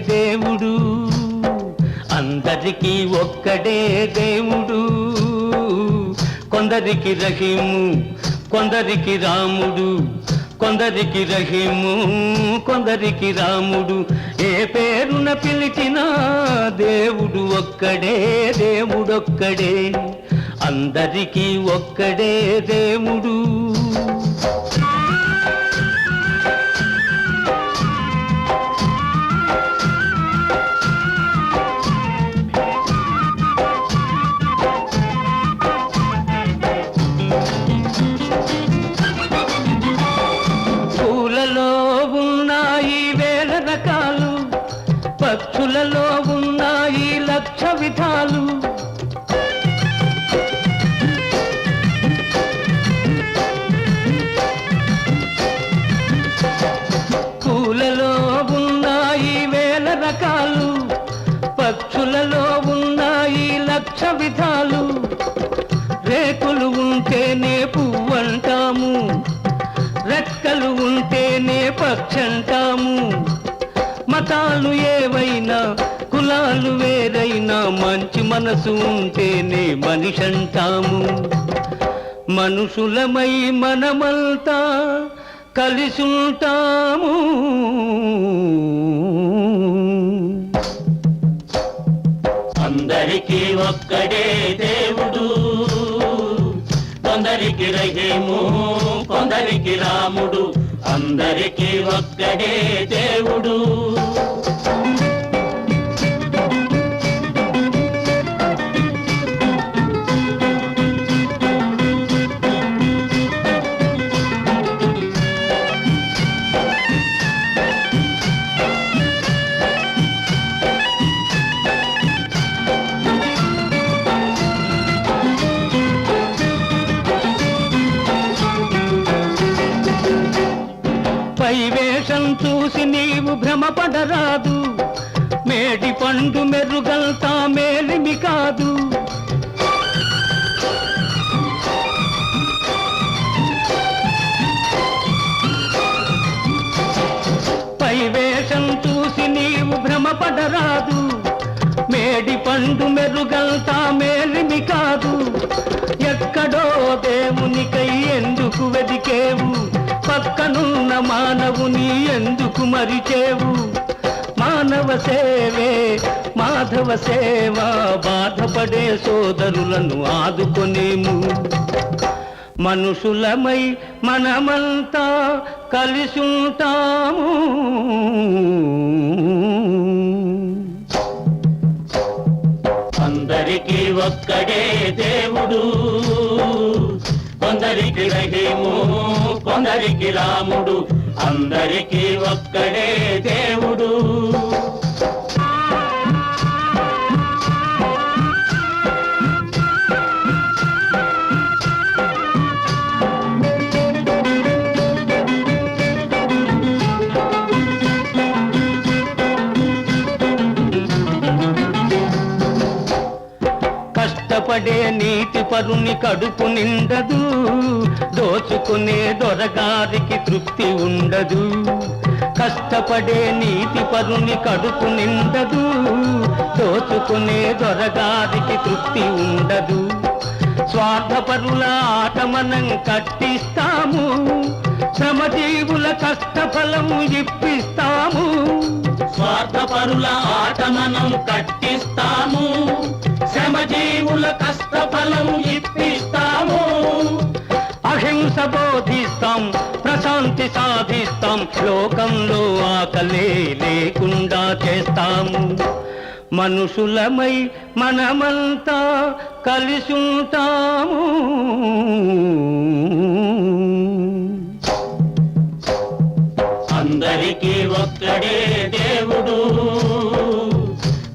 దేవుడు. అందరికీ ఒక్కడే దేవుడు. కొందరికి రహీము కొందరికి రాముడు. కొందరికి రహీము కొందరికి రాముడు. ఏ పేరున పిలిచినా దేవుడు ఒక్కడే దేవుడొక్కడే. అందరికీ ఒక్కడే దేవుడు. పూలలో ఉన్నాయి వేల రకాలు. పక్షులలో ఉన్నాయి లక్ష విధాలు. రేకులు ఉంటేనే పువ్వంటాము రెక్కలు ఉంటేనే పక్షంటాము మతాలు ఏవైనా కులాలు వేరైనా మంచి మనసు ఉంటేనే మనిషంటాము మనుషులమై మనమంతా కలిసుంటాము. అందరికీ ఒక్కడే దేవుడు. కొందరికి రహీము కొందరికి రాముడు. అందరికీ ఒక్కడే దేవుడు. భ్రమపడరాదు. మేడి పండు మెరుగల్తా మేలిమి కాదు. పై వేషం చూసి నీవు భ్రమపడరాదు. మేడి పండు మానవుని ఎందుకు మరిచేవు? మానవ సేవే మాధవ సేవ బాధపడే సోదరులను ఆదుకొనేము. మనుషులమై మనమంతా కలిసుంటాము. అందరికీ ఒక్కడే దేవుడు. కొందరికి రహీము కొందరికి రాముడు. అందరికీ ఒక్కడే కష్టపడే నీతి పరుని కడుపు నిండదు. దోచుకునే దొరగారికి తృప్తి ఉండదు. కష్టపడే నీతి పరుని కడుపు నిండదు. దోచుకునే దొరగారికి తృప్తి ఉండదు. స్వార్థపరుల ఆట మనం కట్టిస్తాము. శ్రమజీవుల కష్టఫలం ఇప్పిస్తాము. స్వార్థపరుల ఆట మనం కట్టి శాంతి సాధిస్తాం. లోకంలో ఆకలే లేకుండా చేస్తాము. మనుషులమై మనమంతా కలిసుంటాము అందరికీ ఒక్కడే దేవుడు.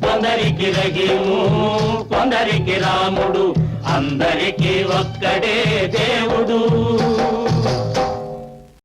కొందరికి రహీము కొందరికి రాముడు. అందరికీ ఒక్కడే దేవుడు.